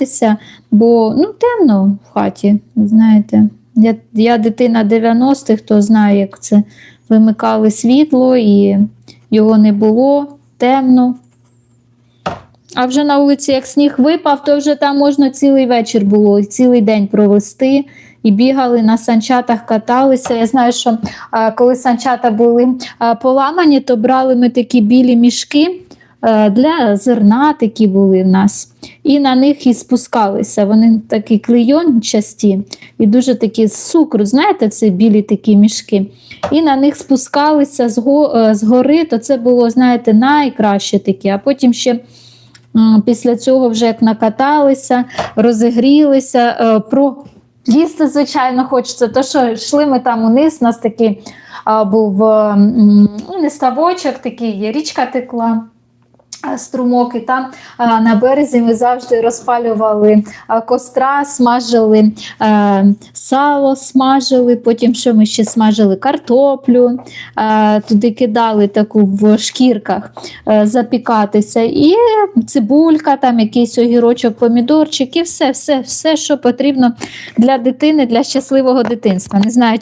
гратися, бо ну, темно в хаті, знаєте. Я, я дитина 90-х, хто знає, як це вимикали світло і його не було, темно. А вже на вулиці, як сніг випав, то вже там можна цілий вечір було, цілий день провести. І бігали на санчатах, каталися. Я знаю, що а, коли санчата були а, поламані, то брали ми такі білі мішки а, для зерна, такі були в нас. І на них і спускалися. Вони такі клейончасті і дуже такі з цукру, знаєте, це білі такі мішки. І на них спускалися е, з гори, то це було, знаєте, найкраще таке. А потім ще після цього, вже як накаталися, розігрілися, е, про їсти, звичайно, хочеться. То що йшли ми там униз, у нас такий був ну, не ставочок, такий, річка текла. А, Струмок, і там а, на березі ми завжди розпалювали а, костра, смажили е, сало, смажили, потім що ми ще смажили картоплю, е, туди кидали таку в шкірках е, запікатися, і цибулька, там якийсь огірочок, помідорчик, і все, все, все, що потрібно для дитини, для щасливого дитинства. Не знаю,